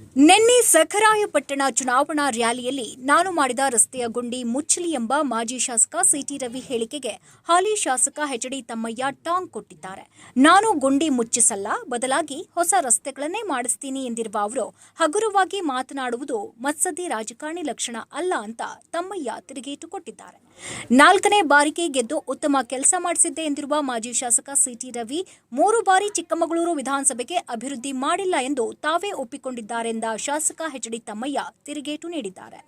ನಿನ್ನೆ ಸಖರಾಯಪಟ್ಟಣ ಚುನಾವಣಾ ರ್ಯಾಲಿಯಲ್ಲಿ ನಾನು ಮಾಡಿದ ರಸ್ತೆಯ ಗುಂಡಿ ಮುಚ್ಚಲಿ ಎಂಬ ಮಾಜಿ ಶಾಸಕ ಸಿಟಿ ರವಿ ಹೇಳಿಕೆಗೆ ಹಾಲಿ ಶಾಸಕ ಹೆಚ್ಡಿ ತಮ್ಮಯ್ಯ ಟಾಂಗ್ ಕೊಟ್ಟಿದ್ದಾರೆ. ನಾನು ಗುಂಡಿ ಮುಚ್ಚಿಸಲ್ಲ, ಬದಲಾಗಿ ಹೊಸ ರಸ್ತೆಗಳನ್ನೇ ಮಾಡಿಸ್ತೀನಿ ಎಂದಿರುವ ಅವರು, ಹಗುರವಾಗಿ ಮಾತನಾಡುವುದು ಮತ್ಸದ್ದಿ ರಾಜಕಾರಣಿ ಲಕ್ಷಣ ಅಲ್ಲ ಅಂತ ತಮ್ಮಯ್ಯ ತಿರುಗೇಟು ಕೊಟ್ಟಿದ್ದಾರೆ. ನಾಲ್ಕನೇ ಬಾರಿಗೆ ಗೆದ್ದು ಉತ್ತಮ ಕೆಲಸ ಮಾಡಿಸಿದ್ದೆ ಎಂದಿರುವ ಮಾಜಿ ಶಾಸಕ ಸಿಟಿ ರವಿ, ಮೂರು ಬಾರಿ ಚಿಕ್ಕಮಗಳೂರು ವಿಧಾನಸಭೆಗೆ ಅಭಿವೃದ್ಧಿ ಮಾಡಿಲ್ಲ ಎಂದು ತಾವೇ ಒಪ್ಪಿಕೊಂಡಿದ್ದಾರೆಂದ ಶಾಸಕ ಹೆಚ್ಡಿ ತಮ್ಮಯ್ಯ ತಿರುಗೇಟು ನೀಡಿದ್ದಾರೆ.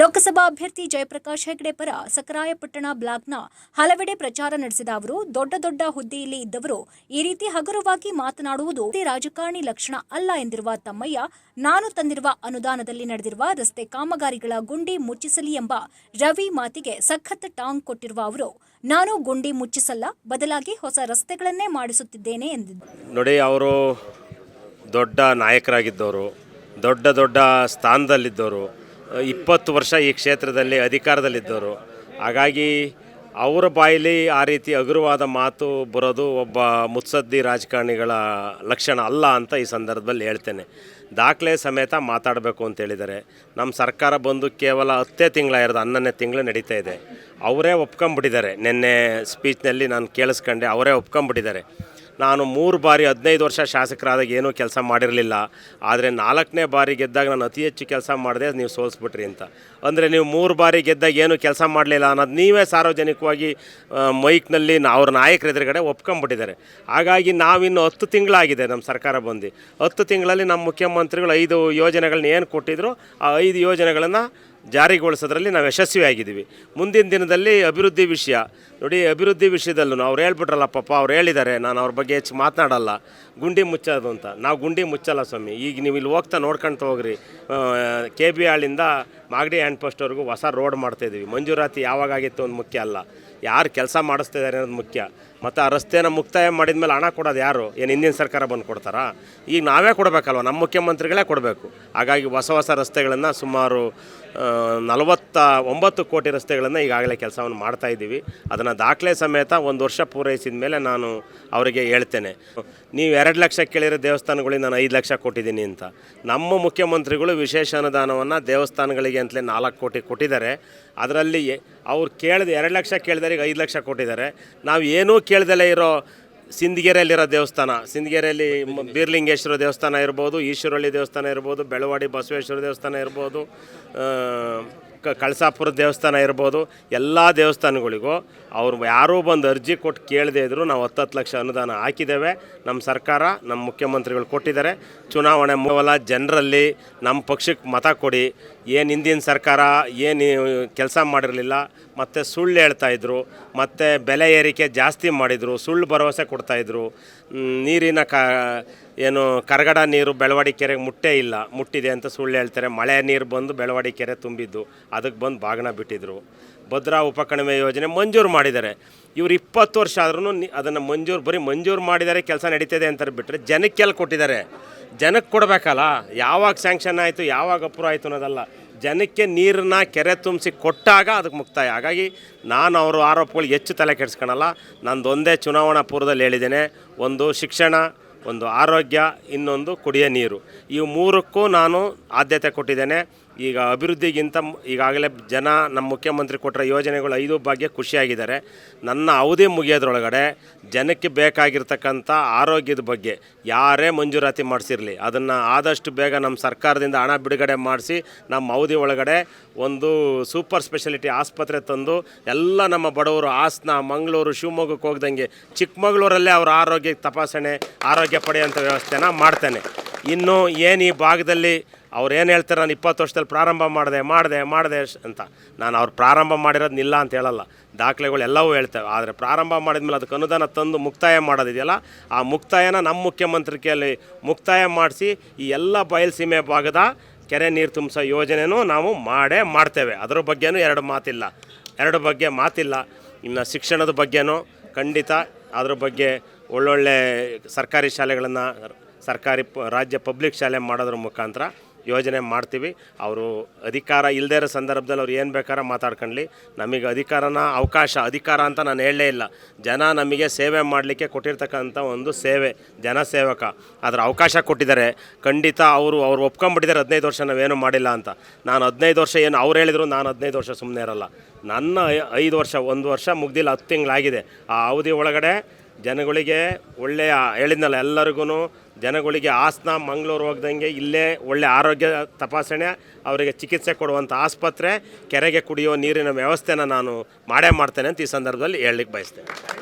ಲೋಕಸಭಾ ಅಭ್ಯರ್ಥಿ ಜಯಪ್ರಕಾಶ್ ಹೆಗಡೆ ಪರ ಸಕರಾಯಪಟ್ಟಣ ಬ್ಲಾಕ್ನ ಹಲವೆಡೆ ಪ್ರಚಾರ ನಡೆಸಿದ ಅವರು, ದೊಡ್ಡ ದೊಡ್ಡ ಹುದ್ದೆಯಲ್ಲಿ ಇದ್ದವರು ಈ ರೀತಿ ಹಗುರವಾಗಿ ಮಾತನಾಡುವುದು ರಾಜಕಾರಣಿ ಲಕ್ಷಣ ಅಲ್ಲ ಎಂದಿರುವ ತಮ್ಮಯ್ಯ, ನಾನು ತಂದಿರುವ ಅನುದಾನದಲ್ಲಿ ನಡೆದಿರುವ ರಸ್ತೆ ಕಾಮಗಾರಿಗಳ ಗುಂಡಿ ಮುಚ್ಚಿಸಲಿ ಎಂಬ ರವಿ ಮಾತಿಗೆ ಸಖತ್ ಟಾಂಗ್ ಕೊಟ್ಟಿರುವ ಅವರು, ನಾನು ಗುಂಡಿ ಮುಚ್ಚಿಸಲ್ಲ, ಬದಲಾಗಿ ಹೊಸ ರಸ್ತೆಗಳನ್ನೇ ಮಾಡಿಸುತ್ತಿದ್ದೇನೆ ಎಂದಿದ್ದಾರೆ ನೋಡಿ, ಅವರು ದೊಡ್ಡ ನಾಯಕರಾಗಿದ್ದವರು. ದೊಡ್ಡ ದೊಡ್ಡ ಸ್ಥಾನದಲ್ಲಿದ್ದವರು, ಇಪ್ಪತ್ತು ವರ್ಷ ಈ ಕ್ಷೇತ್ರದಲ್ಲಿ ಅಧಿಕಾರದಲ್ಲಿದ್ದವರು. ಹಾಗಾಗಿ ಅವರ ಬಾಯಲ್ಲಿ ಆ ರೀತಿ ಹಗುರವಾದ ಮಾತು ಬರೋದು ಒಬ್ಬ ಮುತ್ಸದ್ದಿ ರಾಜಕಾರಣಿಗಳ ಲಕ್ಷಣ ಅಲ್ಲ ಅಂತ ಈ ಸಂದರ್ಭದಲ್ಲಿ ಹೇಳ್ತೇನೆ. ದಾಖಲೆ ಸಮೇತ ಮಾತಾಡಬೇಕು ಅಂತ ಹೇಳಿದ್ದಾರೆ. ನಮ್ಮ ಸರ್ಕಾರ ಬಂದು ಕೇವಲ ಹತ್ತೇ ತಿಂಗಳಾಗಿರೋದು ಹನ್ನೊಂದನೇ ತಿಂಗಳು ನಡೀತಾ ಇದೆ. ಅವರೇ ಒಪ್ಕೊಂಬಿಟ್ಟಿದ್ದಾರೆ ನಿನ್ನೆ ಸ್ಪೀಚ್ನಲ್ಲಿ ನಾನು ಕೇಳಿಸ್ಕೊಂಡೆ, ಅವರೇ ಒಪ್ಕೊಂಬಿಟ್ಟಿದ್ದಾರೆ ನಾನು ಮೂರು ಬಾರಿ ಹದಿನೈದು ವರ್ಷ ಶಾಸಕರಾದಾಗ ಏನೂ ಕೆಲಸ ಮಾಡಿರಲಿಲ್ಲ. ಆದರೆ ನಾಲ್ಕನೇ ಬಾರಿ ಗೆದ್ದಾಗ ನಾನು ಅತಿ ಹೆಚ್ಚು ಕೆಲಸ ಮಾಡಿದೆ ನೀವು ಸೋಲಿಸ್ಬಿಟ್ರಿ ಅಂತ. ಅಂದರೆ ನೀವು ಮೂರು ಬಾರಿ ಗೆದ್ದಾಗ ಏನೂ ಕೆಲಸ ಮಾಡಲಿಲ್ಲ ಅನ್ನೋದು ನೀವೇ ಸಾರ್ವಜನಿಕವಾಗಿ ಮೈಕ್ನಲ್ಲಿ ಅವ್ರ ನಾಯಕರ ಎದುರುಗಡೆ ಒಪ್ಕೊಂಬಿಟ್ಟಿದ್ದಾರೆ. ಹಾಗಾಗಿ ನಾವಿನ್ನು ಹತ್ತು ತಿಂಗಳಾಗಿದೆ ನಮ್ಮ ಸರ್ಕಾರ ಬಂದು. ಹತ್ತು ತಿಂಗಳಲ್ಲಿ ನಮ್ಮ ಮುಖ್ಯಮಂತ್ರಿಗಳು ಐದು ಯೋಜನೆಗಳನ್ನ ಏನು ಕೊಟ್ಟಿದ್ರು, ಆ ಐದು ಯೋಜನೆಗಳನ್ನು ಜಾರಿಗೊಳಿಸೋದ್ರಲ್ಲಿ ನಾವು ಯಶಸ್ವಿಯಾಗಿದ್ದೀವಿ. ಮುಂದಿನ ದಿನದಲ್ಲಿ ಅಭಿವೃದ್ಧಿ ವಿಷಯ. ನೋಡಿ, ಅಭಿವೃದ್ಧಿ ವಿಷಯದಲ್ಲೂ ಅವ್ರು ಹೇಳ್ಬಿಟ್ರಲ್ಲ, ಪಾಪ ಅವ್ರು ಹೇಳಿದ್ದಾರೆ, ನಾನು ಅವ್ರ ಬಗ್ಗೆ ಹೆಚ್ಚು ಮಾತನಾಡಲ್ಲ. ಗುಂಡಿ ಮುಚ್ಚೋದು ಅಂತ. ನಾವು ಗುಂಡಿ ಮುಚ್ಚಲ್ಲ ಸ್ವಾಮಿ. ಈಗ ನೀವು ಇಲ್ಲಿ ಹೋಗ್ತಾ ನೋಡ್ಕೊಂತ ಹೋಗ್ರಿ. ಕೆ ಬಿ ಹಾಳಿಂದ ಮಾಗಡಿ ಹ್ಯಾಂಡ್ ಪೋಸ್ಟ್ವರೆಗೂ ಹೊಸ ರೋಡ್ ಮಾಡ್ತಾಯಿದ್ದೀವಿ ಮಂಜೂರಾತಿ ಯಾವಾಗ ಆಗಿತ್ತು ಒಂದು ಮುಖ್ಯ ಅಲ್ಲ. ಯಾರು ಕೆಲಸ ಮಾಡಿಸ್ತಿದ್ದಾರೆ ಅನ್ನೋದು ಮುಖ್ಯ. ಮತ್ತು ಆ ರಸ್ತೆನ ಮುಕ್ತಾಯ ಮಾಡಿದ ಮೇಲೆ ಹಣ ಕೊಡೋದು ಯಾರು? ಏನು ಹಿಂದಿನ ಸರ್ಕಾರ ಬಂದು ಕೊಡ್ತಾರಾ? ಈಗ ನಾವೇ ಕೊಡಬೇಕಲ್ವ? ನಮ್ಮ ಮುಖ್ಯಮಂತ್ರಿಗಳೇ ಕೊಡಬೇಕು. ಹಾಗಾಗಿ ಹೊಸ ಹೊಸ ರಸ್ತೆಗಳನ್ನು ಸುಮಾರು ನಲವತ್ತ ಒಂಬತ್ತು ಕೋಟಿ ರಸ್ತೆಗಳನ್ನು ಈಗಾಗಲೇ ಕೆಲಸವನ್ನು ಮಾಡ್ತಾ ಇದ್ದೀವಿ ದಾಖಲೆ ಸಮೇತ ಒಂದು ವರ್ಷ ಪೂರೈಸಿದ ಮೇಲೆ ನಾನು ಅವರಿಗೆ ಹೇಳ್ತೇನೆ. ನೀವು ಎರಡು ಲಕ್ಷ ಕೇಳಿರೋ ದೇವಸ್ಥಾನಗಳಿಗೆ ನಾನು ಐದು ಲಕ್ಷ ಕೊಟ್ಟಿದ್ದೀನಿ ಅಂತ. ನಮ್ಮ ಮುಖ್ಯಮಂತ್ರಿಗಳು ವಿಶೇಷ ಅನುದಾನವನ್ನು ದೇವಸ್ಥಾನಗಳಿಗೆ ಅಂತಲೇ ನಾಲ್ಕು ಕೋಟಿ ಕೊಟ್ಟಿದ್ದಾರೆ. ಅದರಲ್ಲಿ ಅವ್ರು ಕೇಳಿದ ಎರಡು ಲಕ್ಷ ಕೇಳಿದವರಿಗೆ ಐದು ಲಕ್ಷ ಕೊಟ್ಟಿದ್ದಾರೆ. ನಾವು ಏನೂ ಕೇಳ್ದಲೇ ಇರೋ ಸಿಂಧಿಗೆರೆಯಲ್ಲಿರೋ ದೇವಸ್ಥಾನ ಸಿಂಧಿಗೆರೆಯಲ್ಲಿ ಬೀರ್ಲಿಂಗೇಶ್ವರ ದೇವಸ್ಥಾನ ಇರ್ಬೋದು ಈಶ್ವರಳ್ಳಿ ದೇವಸ್ಥಾನ ಇರ್ಬೋದು, ಬೆಳವಾಡಿ ಬಸವೇಶ್ವರ ದೇವಸ್ಥಾನ ಇರ್ಬೋದು ಕಳಸಾಪುರ ದೇವಸ್ಥಾನ ಇರ್ಬೋದು ಎಲ್ಲ ದೇವಸ್ಥಾನಗಳಿಗೂ ಅವ್ರು ಯಾರೂ ಬಂದು ಅರ್ಜಿ ಕೊಟ್ಟು ಕೇಳದೇ ಇದ್ದರೂ ನಾವು ಹತ್ತತ್ತು ಲಕ್ಷ ಅನುದಾನ ಹಾಕಿದ್ದೇವೆ. ನಮ್ಮ ಸರ್ಕಾರ, ನಮ್ಮ ಮುಖ್ಯಮಂತ್ರಿಗಳು ಕೊಟ್ಟಿದ್ದಾರೆ. ಚುನಾವಣೆ ಮೂಲ ಜನರಲ್ಲಿ ನಮ್ಮ ಪಕ್ಷಕ್ಕೆ ಮತ ಕೊಡಿ ಏನು ಹಿಂದಿನ ಸರ್ಕಾರ ಏನು ಕೆಲಸ ಮಾಡಿರಲಿಲ್ಲ, ಮತ್ತು ಸುಳ್ಳು ಹೇಳ್ತಾಯಿದ್ರು ಮತ್ತು ಬೆಲೆ ಏರಿಕೆ ಜಾಸ್ತಿ ಮಾಡಿದರು, ಸುಳ್ಳು ಭರವಸೆ ಕೊಡ್ತಾಯಿದ್ರು ನೀರಿನ ಕ, ಏನು ಕರಗಡ ನೀರು ಬೆಳವಾಡಿ ಕೆರೆಗೆ ಮುಟ್ಟೇ ಇಲ್ಲ, ಮುಟ್ಟಿದೆ ಅಂತ ಸುಳ್ಳು ಹೇಳ್ತಾರೆ. ಮಳೆ ನೀರು ಬಂದು ಬೆಳವಾಡಿ ಕೆರೆ ತುಂಬಿದ್ದು, ಅದಕ್ಕೆ ಬಂದು ಬಾಗಿನ ಬಿಟ್ಟಿದ್ರು. ಭದ್ರಾ ಉಪಕಣಿವೆ ಯೋಜನೆ ಮಂಜೂರು ಮಾಡಿದ್ದಾರೆ. ಇವರು ಇಪ್ಪತ್ತು ವರ್ಷ ಆದ್ರೂ ಅದನ್ನು ಮಂಜೂರು ಬರೀ ಮಂಜೂರು ಮಾಡಿದ್ದಾರೆ ಕೆಲಸ ನಡೀತದೆ ಅಂತ ಬಿಟ್ಟರೆ ಜನಕ್ಕೆಲ್ಲ ಕೊಟ್ಟಿದ್ದಾರೆ? ಜನಕ್ಕೆ ಕೊಡಬೇಕಲ್ಲ? ಯಾವಾಗ ಸ್ಯಾಂಕ್ಷನ್ ಆಯಿತು, ಯಾವಾಗ ಅಪ್ರೂವ್ ಆಯಿತು ಅನ್ನೋದಲ್ಲ. ಜನಕ್ಕೆ ನೀರನ್ನ ಕೆರೆ ತುಂಬಿಸಿ ಕೊಟ್ಟಾಗ ಅದಕ್ಕೆ ಮುಕ್ತಾಯ. ಹಾಗಾಗಿ ನಾನು ಅವರು ಆರೋಪಗಳು ಹೆಚ್ಚು ತಲೆ ಕೆಡಿಸ್ಕೊಳಲ್ಲ. ನಂದು ಒಂದೇ ಚುನಾವಣಾ ಪೂರ್ವದಲ್ಲಿ ಹೇಳಿದ್ದೇನೆ, ಒಂದು ಶಿಕ್ಷಣ, ಒಂದು ಆರೋಗ್ಯ, ಇನ್ನೊಂದು ಕುಡಿಯೋ ನೀರು. ಇವು ಮೂರಕ್ಕೂ ನಾನು ಆದ್ಯತೆ ಕೊಟ್ಟಿದ್ದೇನೆ. ಈಗ ಅಭಿವೃದ್ಧಿಗಿಂತ ಈಗಾಗಲೇ ಜನ ನಮ್ಮ ಮುಖ್ಯಮಂತ್ರಿ ಕೊಟ್ಟರೆ ಯೋಜನೆಗಳು ಐದು ಭಾಗ್ಯ ಖುಷಿಯಾಗಿದ್ದಾರೆ. ನನ್ನ ಅವಧಿ ಮುಗಿಯೋದ್ರೊಳಗಡೆ ಜನಕ್ಕೆ ಬೇಕಾಗಿರ್ತಕ್ಕಂಥ ಆರೋಗ್ಯದ ಬಗ್ಗೆ ಯಾರೇ ಮಂಜೂರಾತಿ ಮಾಡಿಸಿರಲಿ, ಅದನ್ನು ಆದಷ್ಟು ಬೇಗ ನಮ್ಮ ಸರ್ಕಾರದಿಂದ ಹಣ ಬಿಡುಗಡೆ ಮಾಡಿಸಿ ನಮ್ಮ ಅವಧಿ ಒಳಗಡೆ ಒಂದು ಸೂಪರ್ ಸ್ಪೆಷಾಲಿಟಿ ಆಸ್ಪತ್ರೆ ತಂದು ಎಲ್ಲ ನಮ್ಮ ಬಡವರು ಹಾಸನ, ಮಂಗಳೂರು, ಶಿವಮೊಗ್ಗಕ್ಕೆ ಹೋಗ್ದಂಗೆ ಚಿಕ್ಕಮಗಳೂರಲ್ಲೇ ಅವರ ಆರೋಗ್ಯ ತಪಾಸಣೆ, ಆರೋಗ್ಯ ಪಡೆಯುವಂಥ ವ್ಯವಸ್ಥೆನ ಮಾಡ್ತೇನೆ. ಇನ್ನು ಏನು ಈ ಭಾಗದಲ್ಲಿ ಅವ್ರು ಏನು ಹೇಳ್ತಾರೆ, ನಾನು ಇಪ್ಪತ್ತು ವರ್ಷದಲ್ಲಿ ಪ್ರಾರಂಭ ಮಾಡಿದೆ ಮಾಡಿದೆ ಮಾಡಿದೆ ಅಂತ. ನಾನು ಅವ್ರು ಪ್ರಾರಂಭ ಮಾಡಿರೋದು ಇಲ್ಲ ಅಂತ ಹೇಳಲ್ಲ. ದಾಖಲೆಗಳು ಎಲ್ಲವೂ ಹೇಳ್ತೇವೆ. ಆದರೆ ಪ್ರಾರಂಭ ಮಾಡಿದ್ಮೇಲೆ ಅದಕ್ಕೆ ಅನುದಾನ ತಂದು ಮುಕ್ತಾಯ ಮಾಡೋದಿದೆಯಲ್ಲ, ಆ ಮುಕ್ತಾಯನ ನಮ್ಮ ಮುಖ್ಯಮಂತ್ರಿಕೆಯಲ್ಲಿ ಮುಕ್ತಾಯ ಮಾಡಿಸಿ ಈ ಎಲ್ಲ ಬಯಲುಸೀಮೆ ಭಾಗದ ಕೆರೆ ನೀರು ತುಂಬಿಸೋ ಯೋಜನೆನೂ ನಾವು ಮಾಡೇ ಮಾಡ್ತೇವೆ. ಅದರ ಬಗ್ಗೆನೂ ಎರಡು ಮಾತಿಲ್ಲ. ಎರಡು ಬಗ್ಗೆ ಮಾತಿಲ್ಲ. ಇನ್ನು ಶಿಕ್ಷಣದ ಬಗ್ಗೆನೂ ಖಂಡಿತ, ಅದ್ರ ಬಗ್ಗೆ ಒಳ್ಳೊಳ್ಳೆ ಸರ್ಕಾರಿ ಶಾಲೆಗಳನ್ನು ಸರ್ಕಾರಿ ಪ, ರಾಜ್ಯ ಪಬ್ಲಿಕ್ ಶಾಲೆ ಮಾಡೋದ್ರ ಮುಖಾಂತರ ಯೋಜನೆ ಮಾಡ್ತೀವಿ. ಅವರು ಅಧಿಕಾರ ಇಲ್ಲದೇ ಇರೋ ಸಂದರ್ಭದಲ್ಲಿ ಅವ್ರು ಏನು ಬೇಕಾರ ಮಾತಾಡ್ಕೊಳ್ಳಿ ನಮಗೆ ಅಧಿಕಾರನ ಅವಕಾಶ, ಅಧಿಕಾರ ಅಂತ ನಾನು ಹೇಳಲೇ ಇಲ್ಲ. ಜನ ನಮಗೆ ಸೇವೆ ಮಾಡಲಿಕ್ಕೆ ಕೊಟ್ಟಿರ್ತಕ್ಕಂಥ ಒಂದು ಸೇವೆ, ಜನಸೇವಕ. ಅದರ ಅವಕಾಶ ಕೊಟ್ಟಿದ್ದಾರೆ. ಖಂಡಿತ ಅವರು, ಅವ್ರು ಒಪ್ಕೊಂಡ್ಬಿಟ್ಟಿದ್ದಾರೆ, ಹದಿನೈದು ವರ್ಷ ನಾವೇನು ಮಾಡಿಲ್ಲ ಅಂತ. ನಾನು ಹದಿನೈದು ವರ್ಷ ಏನು ಅವ್ರು ಹೇಳಿದ್ರು, ನಾನು ಹದಿನೈದು ವರ್ಷ ಸುಮ್ಮನೆ ಇರಲ್ಲ. ನನ್ನ ಐದು ವರ್ಷ, ಒಂದು ವರ್ಷ ಮುಗ್ದಿಲ್ಲ, ಹತ್ತು ತಿಂಗಳಾಗಿದೆ. ಆ ಅವಧಿ ಒಳಗಡೆ ಜನಗಳಿಗೆ ಒಳ್ಳೆಯ ಹೇಳಿದ್ನಲ್ಲ ಎಲ್ಲರಿಗೂ ಜನಗಳಿಗೆ ಹಾಸನ ಮಂಗಳೂರು ಹೋಗ್ದಂಗೆ ಇಲ್ಲೇ ಒಳ್ಳೆ ಆರೋಗ್ಯ ತಪಾಸಣೆ, ಅವರಿಗೆ ಚಿಕಿತ್ಸೆ ಕೊಡುವಂಥ ಆಸ್ಪತ್ರೆ, ಕೆರೆಗೆ ಕುಡಿಯೋ ನೀರಿನ ವ್ಯವಸ್ಥೆನ ನಾನು ಮಾಡೇ ಮಾಡ್ತೇನೆ ಅಂತ ಈ ಸಂದರ್ಭದಲ್ಲಿ ಹೇಳಲಿಕ್ಕೆ ಬಯಸ್ತೇನೆ.